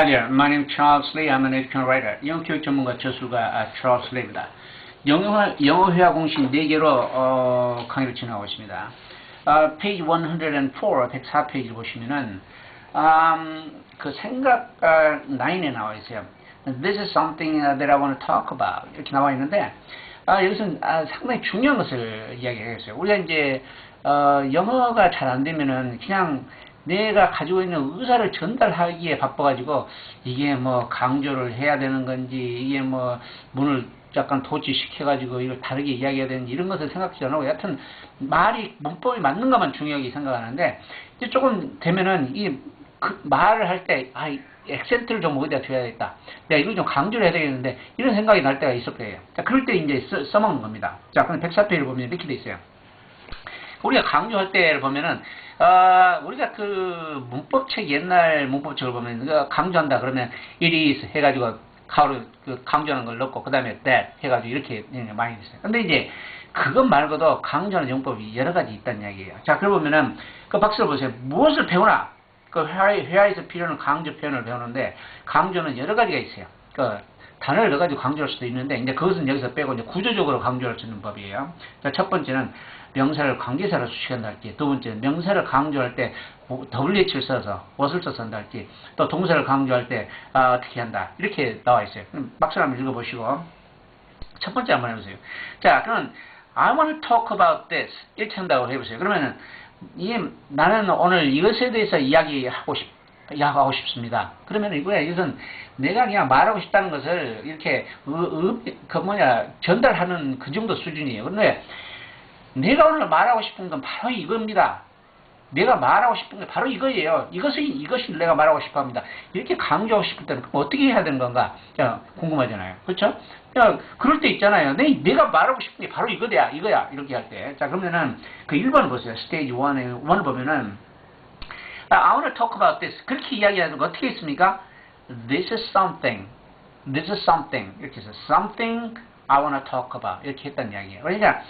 Hi there. My name is Charles Lee. I'm an education writer. 영어 교육 전문가 저술가 아, Charles Lee입니다. 영어, 영어 회화 공식 4개로 어, 강의를 진행하고 있습니다. 아, 페이지 104, 104페이지 보시면은 음, 그 생각 아, 9에 나와 있어요. This is something that I want to talk about. 이렇게 나와 있는데 아, 여기서는 아, 상당히 중요한 것을 이야기하겠어요. 우리가 이제 어, 영어가 잘 안 되면은 그냥 내가 가지고 있는 의사를 전달하기에 바빠가지고 이게 뭐 강조를 해야 되는 건지 이게 뭐 문을 약간 도치시켜가지고 이걸 다르게 이야기해야 되는지 이런 것을 생각하지 않고 여하튼 말이 문법이 맞는 것만 중요하게 생각하는데 이제 조금 되면은 이 그 말을 할 때 아, 이 액센트를 좀 어디다 줘야겠다. 내가 이걸 좀 강조를 해야 되겠는데 이런 생각이 날 때가 있을 거예요. 자, 그럴 때 이제 써, 써먹는 겁니다. 자, 그럼 104페이지를 보면 이렇게 돼 있어요. 우리가 강조할 때를 보면은 어, 우리가 그 문법책 옛날 문법책을 보면 그 강조한다 그러면 is 해가지고 가로 그 강조하는 걸 넣고 그 다음에 that 해가지고 이렇게 많이 있어요. 근데 이제 그것 말고도 강조하는 용법이 여러 가지 있다는 이야기예요. 자, 그러 보면은 그 박스를 보세요. 무엇을 배우나? 그 회화에, 회화에서 필요한 강조 표현을 배우는데 강조는 여러 가지가 있어요. 그 단어를 넣어가지고 강조할 수도 있는데 이제 그것은 여기서 빼고 이제 구조적으로 강조할 수 있는 법이에요. 자, 첫 번째는 명사를 관계사로 수식한다 할지, 두 번째는 명사를 강조할 때 WH를 써서 what을 써서 한다 할지, 또 동사를 강조할 때 아, 어떻게 한다 이렇게 나와 있어요. 그럼 박스를 한번 읽어보시고 첫 번째 한번 해보세요. 자, 그럼 I want to talk about this 이렇게 한다고 해보세요. 그러면은 이게 나는 오늘 이것에 대해서 이야기하고 싶 이야기하고 싶습니다. 그러면 이거야 이것은 내가 그냥 말하고 싶다는 것을 이렇게 그 뭐냐 전달하는 그 정도 수준이에요. 그런데 내가 오늘 말하고 싶은 건 바로 이겁니다. 내가 말하고 싶은 게 바로 이거예요. 이것이 이것이 내가 말하고 싶어 합니다. 이렇게 강조하고 싶을 때는 어떻게 해야 되는 건가? 야, 궁금하잖아요. 그렇죠? 야, 그럴 때 있잖아요. 내, 내가 말하고 싶은 게 바로 이거야, 이거야. 이렇게 할 때. 자, 그러면은 그 1번 보세요. 스테이지 1에 1을 보면은 I want to talk about this. 그렇게 이야기하는 거 어떻게 있습니까? This is something. This is something. 이렇게 해서 something I want to talk about. 이렇게 했단 이야기예요. 그러니까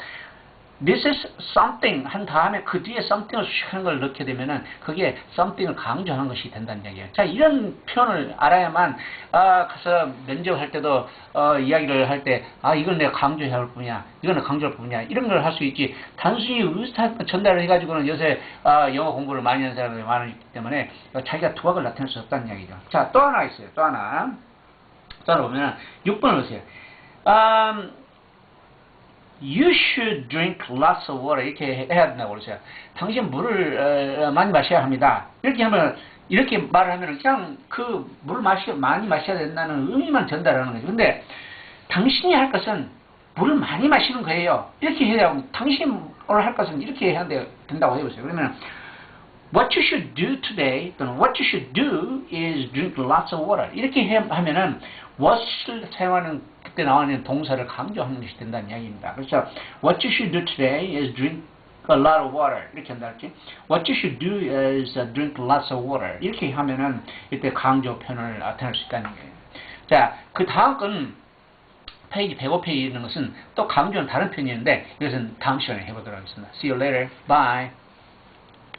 This is something 한 다음에 그 뒤에 something을 수식하는 걸 넣게 되면은 그게 something을 강조하는 것이 된다는 얘기예요. 자, 이런 표현을 알아야만 아, 가서 면접할 때도 어, 이야기를 할 때 아, 이건 내가 강조해야 할 뿐이야. 이거는 강조할 뿐이야. 이런 걸 할 수 있지. 단순히 의사 전달을 해가지고는 요새 아, 영어 공부를 많이 하는 사람들이 많기 때문에 자기가 두각을 나타낼 수 없다는 이야기죠. 자, 또 하나 있어요. 또 하나. 또 하나 보면 6번을 보세요. 음, You should drink lots of water. 이렇게 해야 된다고 그러세요. 당신 물을 어, 많이 마셔야 합니다. 이렇게 하면 이렇게 말을 하면 그냥 그 물을 마시 많이 마셔야 된다는 의미만 전달하는 거죠. 근데 당신이 할 것은 물을 많이 마시는 거예요. 이렇게 해야 하고 당신이 오늘 할 것은 이렇게 해야 된다고 해보세요. 그러면 What you should do today, what you should do is drink lots of water. 이렇게 해, 하면은 what을 사용하는 그때 나오는 동사를 강조하는 것이 된다는 이야기입니다. 그래서 what you should do today is drink a lot of water. 이렇게 한다 할지 what you should do is drink lots of water. 이렇게 하면은 이때 강조 표현을 나타낼 수 있다는 거예요. 자, 그 다음 건 페이지 105페이지 있는 것은 또 강조는 다른 표현이었는데 이것은 다음 시간에 해보도록 하겠습니다. See you later. Bye.